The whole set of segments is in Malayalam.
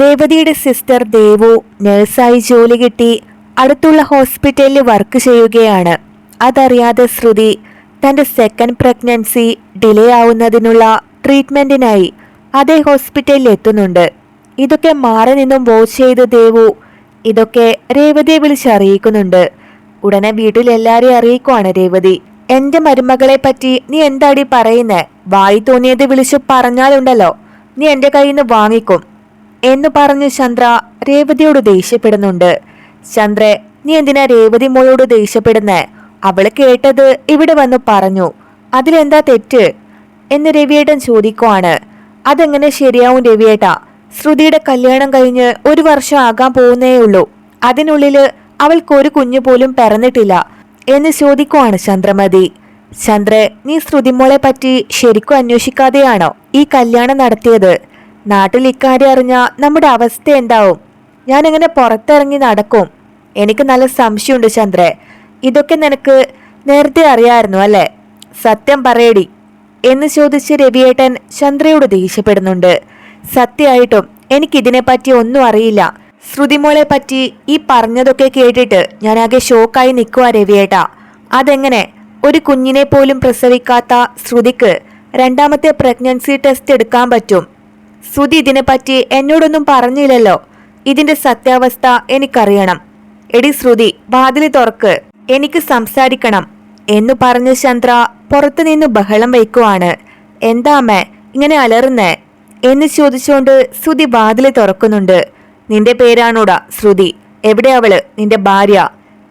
രേവതിയുടെ സിസ്റ്റർ ദേവു നഴ്സായി ജോലി കിട്ടി അടുത്തുള്ള ഹോസ്പിറ്റലിൽ വർക്ക് ചെയ്യുകയാണ്. അതറിയാതെ ശ്രുതി തന്റെ സെക്കൻഡ് പ്രഗ്നൻസി ഡിലേ ആവുന്നതിനുള്ള ട്രീറ്റ്മെന്റിനായി അതേ ഹോസ്പിറ്റലിൽ എത്തുന്നുണ്ട്. ഇതൊക്കെ മാറി നിന്നും വാച്ച് ചെയ്ത് ദേവു ഇതൊക്കെ രേവതിയെ വിളിച്ചറിയിക്കുന്നുണ്ട് ഉടനെ വീട്ടിൽ എല്ലാരെയും അറിയിക്കുവാണ് രേവതി. എന്റെ മരുമകളെ പറ്റി നീ എന്താടി പറയുന്നേ? വായി തോന്നിയത് വിളിച്ചു പറഞ്ഞാലുണ്ടല്ലോ. നീ എന്റെ കയ്യിൽ നിന്ന് വാങ്ങിക്കും. എന്ന് പറഞ്ഞ് ചന്ദ്ര രേവതിയോട് ദേഷ്യപ്പെടുന്നുണ്ട്. ചന്ദ്രെ നീ എന്തിനാ രേവതി മോളോട് ദേഷ്യപ്പെടുന്നേ? അവൾ കേട്ടത് ഇവിടെ വന്ന് പറഞ്ഞു. അതിലെന്താ തെറ്റ്? എന്ന് രവിയേട്ടൻ ചോദിക്കുവാണ്. അതെങ്ങനെ ശരിയാവും രവിയേട്ടാ? ശ്രുതിയുടെ കല്യാണം കഴിഞ്ഞ് ഒരു വർഷം ആകാൻ പോകുന്നേ ഉള്ളൂ. അതിനുള്ളിൽ അവൾക്ക് ഒരു കുഞ്ഞു പോലും പിറന്നിട്ടില്ല എന്ന് ചോദിക്കുവാണ് ചന്ദ്രമതി. ചന്ദ്രെ നീ ശ്രുതിമോളെ പറ്റി ശരിക്കും അന്വേഷിക്കാതെയാണോ ഈ കല്യാണം നടത്തിയത്? നാട്ടിൽ ഇക്കാര്യം അറിഞ്ഞ നമ്മുടെ അവസ്ഥ എന്താവും? ഞാൻ എങ്ങനെ പുറത്തിറങ്ങി നടക്കും. എനിക്ക് നല്ല സംശയമുണ്ട് ചന്ദ്രെ. ഇതൊക്കെ നിനക്ക് നേരത്തെ അറിയാമായിരുന്നു അല്ലേ? സത്യം പറയടി. എന്ന് ചോദിച്ച് രവിയേട്ടൻ ചന്ദ്രയോട് ദേഷ്യപ്പെടുന്നുണ്ട്. സത്യമായിട്ടും എനിക്കിതിനെപ്പറ്റി ഒന്നും അറിയില്ല. ശ്രുതിമോളെ പറ്റി ഈ പറഞ്ഞതൊക്കെ കേട്ടിട്ട് ഞാൻ ആകെ ഷോക്കായി നിൽക്കുക രവിയേട്ടാ. അതെങ്ങനെ? ഒരു കുഞ്ഞിനെ പോലും പ്രസവിക്കാത്ത ശ്രുതിക്ക് രണ്ടാമത്തെ പ്രഗ്നൻസി ടെസ്റ്റ് എടുക്കാൻ പറ്റും. ശ്രുതി ഇതിനെപ്പറ്റി എന്നോടൊന്നും പറഞ്ഞില്ലല്ലോ. ഇതിന്റെ സത്യാവസ്ഥ എനിക്കറിയണം. എടി ശ്രുതി വാതിൽ തുറക്ക്. എനിക്ക് സംസാരിക്കണം. എന്നു പറഞ്ഞ് ചന്ദ്ര പുറത്തുനിന്ന് ബഹളം വയ്ക്കുവാണ്. എന്താമേ ഇങ്ങനെ അലറുന്നേ? എന്ന് ചോദിച്ചുകൊണ്ട് ശ്രുതി വാതിൽ തുറക്കുന്നുണ്ട്. നിന്റെ പേരാണോടാ ശ്രുതി? എവിടെ അവൾ? നിന്റെ ഭാര്യ?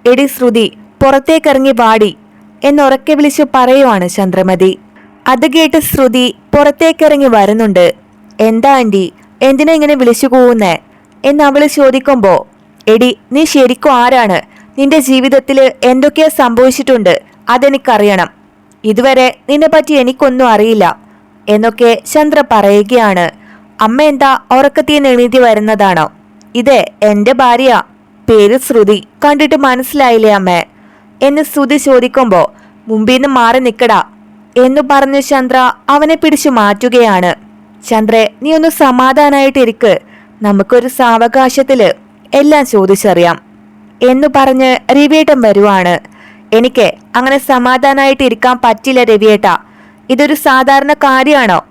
എടി ശ്രുതി പുറത്തേക്കിറങ്ങി വാടി. എന്നുറക്കെ വിളിച്ചു പറയുവാണ് ചന്ദ്രമതി. അത് കേട്ട് ശ്രുതി പുറത്തേക്കിറങ്ങി വരുന്നുണ്ട്. എന്താ ആന്റി എന്തിനാ ഇങ്ങനെ വിളിച്ചു പോകുന്നേ എന്ന് അവൾ ചോദിക്കുമ്പോ എടി നീ ശരിക്കും ആരാണ്? നിന്റെ ജീവിതത്തിൽ എന്തൊക്കെയാ സംഭവിച്ചിട്ടുണ്ട്? അതെനിക്കറിയണം. ഇതുവരെ നിന്നെ പറ്റി എനിക്കൊന്നും അറിയില്ല എന്നൊക്കെ ചന്ദ്ര പറയുകയാണ്. അമ്മ എന്താ ഉറക്കത്തിന്ന് എണീതി വരുന്നതാണോ? ഇതേ എന്റെ ഭാര്യ. പേര് ശ്രുതി. കണ്ടിട്ട് മനസ്സിലായില്ലേ അമ്മ? എന്ന് ശ്രുതി ചോദിക്കുമ്പോ നിന്ന് മാറി നിൽക്കടാ എന്നു പറഞ്ഞ് ചന്ദ്ര അവനെ പിടിച്ചു മാറ്റുകയാണ്. ചന്ദ്രെ നീ ഒന്ന് സമാധാനായിട്ടിരിക്ക്. നമുക്കൊരു സാവകാശത്തിൽ എല്ലാം ചോദിച്ചറിയാം. എന്നു പറഞ്ഞ് രവിയേട്ടൻ വരുവാണ്. എനിക്ക് അങ്ങനെ സമാധാനമായിട്ട് ഇരിക്കാൻ പറ്റില്ല രവിയേട്ട. ഇതൊരു സാധാരണ കാര്യമാണോ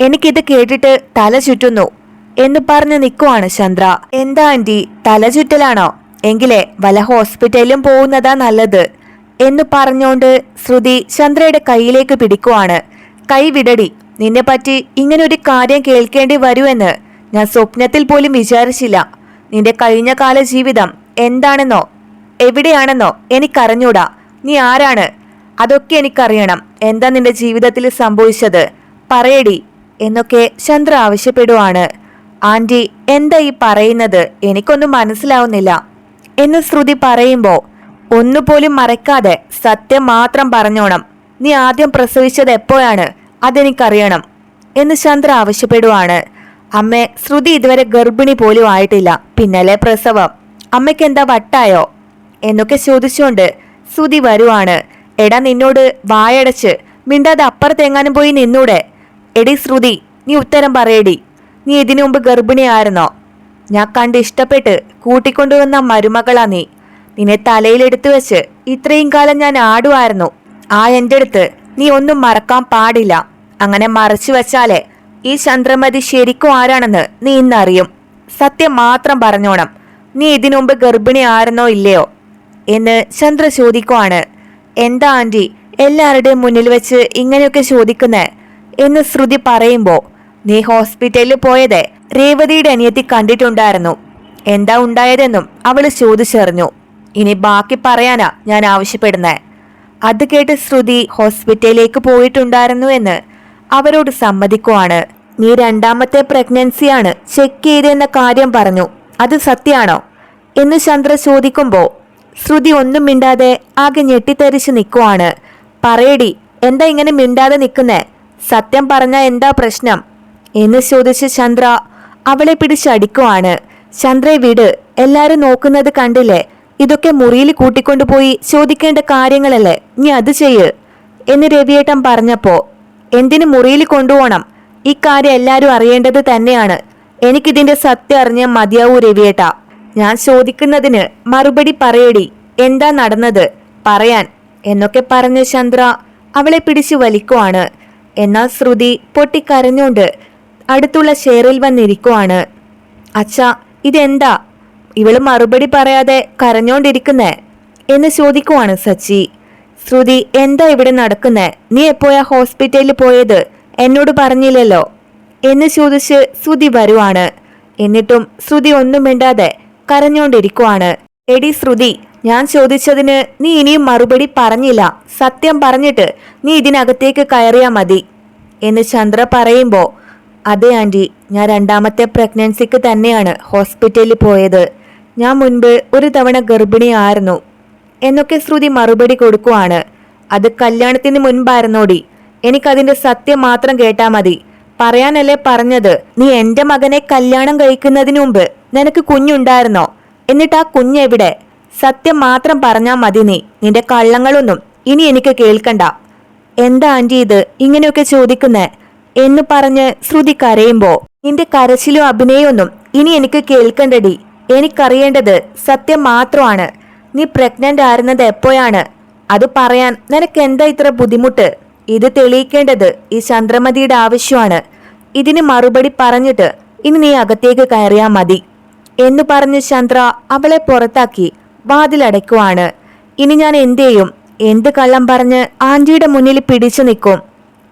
എനിക്കിത് കേട്ടിട്ട് തല ചുറ്റുന്നു. എന്ന് പറഞ്ഞ് നിൽക്കുവാണ് ചന്ദ്ര. എന്താ ആന്റി തല ചുറ്റലാണോ? എങ്കിലേ വല ഹോസ്പിറ്റലിലും പോകുന്നതാ നല്ലത്. എന്ന് പറഞ്ഞുകൊണ്ട് ശ്രുതി ചന്ദ്രയുടെ കയ്യിലേക്ക് പിടിക്കുവാണ്. കൈ വിടടി. നിന്നെ പറ്റി ഇങ്ങനെ ഒരു കാര്യം കേൾക്കേണ്ടി വരുമെന്ന് ഞാൻ സ്വപ്നത്തിൽ പോലും വിചാരിച്ചില്ല. നിന്റെ കഴിഞ്ഞ കാല ജീവിതം എന്താണെന്നോ എവിടെയാണെന്നോ എനിക്കറിഞ്ഞൂടാ. നീ ആരാണ്? അതൊക്കെ എനിക്കറിയണം. എന്താ നിന്റെ ജീവിതത്തിൽ സംഭവിച്ചത്? പറയടി. എന്നൊക്കെ ചന്ദ്ര ആവശ്യപ്പെടുവാണ്. ആന്റി എന്താ ഈ പറയുന്നത്? എനിക്കൊന്നും മനസ്സിലാവുന്നില്ല. എന്ന് ശ്രുതി പറയുമ്പോൾ ഒന്നുപോലും മറക്കാതെ സത്യം മാത്രം പറഞ്ഞോണം. നീ ആദ്യം പ്രസവിച്ചത് എപ്പോഴാണ്? അതെനിക്കറിയണം എന്ന് ചന്ദ്ര ആവശ്യപ്പെടുവാണ്. അമ്മേ ശ്രുതി ഇതുവരെ ഗർഭിണി പോലും ആയിട്ടില്ല. പിന്നലെ പ്രസവം? അമ്മയ്ക്ക് എന്താ വട്ടായോ? എന്നൊക്കെ ചോദിച്ചുകൊണ്ട് ശ്രുതി വരുവാണ്. എടാ നിന്നോട് വായടച്ച്. മിണ്ടാതെ അപ്പുറത്തെങ്ങാനും പോയി നിന്നൂടെ? എടി ശ്രുതി നീ ഉത്തരം പറയടി. നീ ഇതിനു മുമ്പ് ഗർഭിണിയായിരുന്നോ ഞാൻ കണ്ട് ഇഷ്ടപ്പെട്ട് കൂട്ടിക്കൊണ്ടുവന്ന മരുമകളാ നീ. നിന്നെ തലയിലെടുത്തു വെച്ച് ഇത്രയും കാലം ഞാൻ ആടുമായിരുന്നു ആ എന്റെ അടുത്ത് നീ ഒന്നും മറക്കാൻ പാടില്ല. അങ്ങനെ മറച്ചു വച്ചാലേ ഈ ചന്ദ്രമതി ശരിക്കും ആരാണെന്ന് നീ ഇന്നറിയും. സത്യം മാത്രം പറഞ്ഞോണം. നീ ഇതിനുമുമ്പ് ഗർഭിണി ആയിരുന്നോ ഇല്ലയോ? എന്ന് ചന്ദ്ര ചോദിക്കുവാണ്. എന്താ ആന്റി എല്ലാവരുടെയും മുന്നിൽ വെച്ച് ഇങ്ങനെയൊക്കെ ചോദിക്കുന്നേ? എന്ന് ശ്രുതി പറയുമ്പോൾ നീ ഹോസ്പിറ്റലിൽ പോയത്? രേവതിയുടെ അനിയത്തി കണ്ടിട്ടുണ്ടായിരുന്നു. എന്താ ഉണ്ടായതെന്നും അവൾ ചോദിച്ചറിഞ്ഞു. ഇനി ബാക്കി പറയാനാ ഞാൻ ആവശ്യപ്പെടുന്നേ. അത് കേട്ട് ശ്രുതി ഹോസ്പിറ്റലിലേക്ക് പോയിട്ടുണ്ടായിരുന്നു എന്ന് അവരോട് സമ്മതിക്കുവാണ്. നീ രണ്ടാമത്തെ പ്രഗ്നൻസിയാണ് ചെക്ക് ചെയ്തെന്ന കാര്യം പറഞ്ഞു. അത് സത്യാണോ എന്ന് ചന്ദ്ര ചോദിക്കുമ്പോൾ ശ്രുതി ഒന്നും മിണ്ടാതെ ആകെ ഞെട്ടിത്തെറിച്ച് നിൽക്കുവാണ്. പറയടി എന്താ ഇങ്ങനെ മിണ്ടാതെ നിൽക്കുന്നേ? സത്യം പറഞ്ഞ എന്താ പ്രശ്നം? എന്ന് ചോദിച്ച് ചന്ദ്ര അവളെ പിടിച്ചടിക്കുവാണ് ചന്ദ്രയെ വിട്. എല്ലാരും നോക്കുന്നത് കണ്ടില്ലേ? ഇതൊക്കെ മുറിയിൽ കൂട്ടിക്കൊണ്ടുപോയി ചോദിക്കേണ്ട കാര്യങ്ങളല്ലേ? നീ അത് ചെയ്യ്. എന്ന് രവിയേട്ടൻ പറഞ്ഞപ്പോ എന്തിനു മുറിയിൽ കൊണ്ടുപോകണം? ഇക്കാര്യം എല്ലാവരും അറിയേണ്ടത് തന്നെയാണ്. എനിക്കിതിന്റെ സത്യം അറിഞ്ഞ മതിയാവൂ രവിയേട്ട. ഞാൻ ചോദിക്കുന്നതിന് മറുപടി പറയടി. എന്താ നടന്നത്? പറയാൻ. എന്നൊക്കെ പറഞ്ഞ ചന്ദ്ര അവളെ പിടിച്ചു വലിക്കുവാണ്. എന്നാൽ ശ്രുതി പൊട്ടിക്കരഞ്ഞുകൊണ്ട് അടുത്തുള്ള ഷെയറിൽ വന്നിരിക്കുവാണ്. അച്ഛാ ഇതെന്താ? ഇവൾ മറുപടി പറയാതെ കരഞ്ഞോണ്ടിരിക്കുന്നേ? എന്ന് ചോദിക്കുവാണ് സച്ചി. ശ്രുതി എന്താ ഇവിടെ നടക്കുന്നേ? നീ എപ്പോഴാ ഹോസ്പിറ്റലിൽ പോയത്? എന്നോട് പറഞ്ഞില്ലല്ലോ. എന്ന് ചോദിച്ച് ശ്രുതി വരുവാണ്. എന്നിട്ടും ശ്രുതി ഒന്നും മിണ്ടാതെ കരഞ്ഞോണ്ടിരിക്കുവാണ്. എടി ശ്രുതി ഞാൻ ചോദിച്ചതിന് നീ ഇനിയും മറുപടി പറഞ്ഞില്ല. സത്യം പറഞ്ഞിട്ട് നീ ഇതിനകത്തേക്ക് കയറിയാ മതി. എന്ന് ചന്ദ്ര പറയുമ്പോൾ അതെ ആന്റി ഞാൻ രണ്ടാമത്തെ പ്രഗ്നൻസിക്ക് തന്നെയാണ് ഹോസ്പിറ്റലിൽ പോയത്. ഞാൻ മുൻപ് ഒരു തവണ ഗർഭിണിയായിരുന്നു. എന്നൊക്കെ ശ്രുതി മറുപടി കൊടുക്കുവാണ്. അത് കല്യാണത്തിന് മുൻപായിരുന്നോടി. എനിക്കതിന്റെ സത്യം മാത്രം കേട്ടാ മതി. പറയാനല്ലേ പറഞ്ഞത്? നീ എന്റെ മകനെ കല്യാണം കഴിക്കുന്നതിന് മുമ്പ് നിനക്ക് കുഞ്ഞുണ്ടായിരുന്നോ? എന്നിട്ട് ആ കുഞ്ഞെവിടെ? സത്യം മാത്രം പറഞ്ഞാ മതി നീ. നിന്റെ കള്ളങ്ങളൊന്നും ഇനി എനിക്ക് കേൾക്കണ്ട. എന്താ ആന്റി ഇത്? ഇങ്ങനെയൊക്കെ ചോദിക്കുന്നേ? എന്ന് പറഞ്ഞ് ശ്രുതി കരയുമ്പോ നിന്റെ കരച്ചിലും അഭിനയൊന്നും ഇനി എനിക്ക് കേൾക്കണ്ടടി. എനിക്കറിയേണ്ടത് സത്യം മാത്രമാണ്. നീ പ്രഗ്നന്റ് ആയിരുന്നത് എപ്പോഴാണ്? അത് പറയാൻ നിനക്ക് എന്താ ഇത്ര ബുദ്ധിമുട്ട്? ഇത് തെളിയിക്കേണ്ടത് ഈ ചന്ദ്രമതിയുടെ ആവശ്യമാണ്. ഇതിന് മറുപടി പറഞ്ഞിട്ട് ഇനി നീ അകത്തേക്ക് കയറിയാ മതി. എന്ന് പറഞ്ഞ് ചന്ദ്ര അവളെ പുറത്താക്കി വാതിലടയ്ക്കുവാണ്. ഇനി ഞാൻ എന്ത് ചെയ്യും എന്ത് കള്ളം പറഞ്ഞ് ആന്റിയുടെ മുന്നിൽ പിടിച്ചു നിൽക്കും?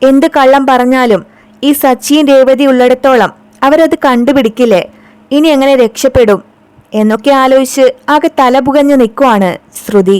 എന്ത് കള്ളം പറഞ്ഞാലും ഈ സച്ചിയും രേവതി ഉള്ളിടത്തോളം അവരത് കണ്ടുപിടിക്കില്ലേ? ഇനി എങ്ങനെ രക്ഷപ്പെടും? എന്നൊക്കെ ആലോചിച്ച് ആകെ തലപുകഞ്ഞു നിൽക്കുവാണ് ശ്രുതി.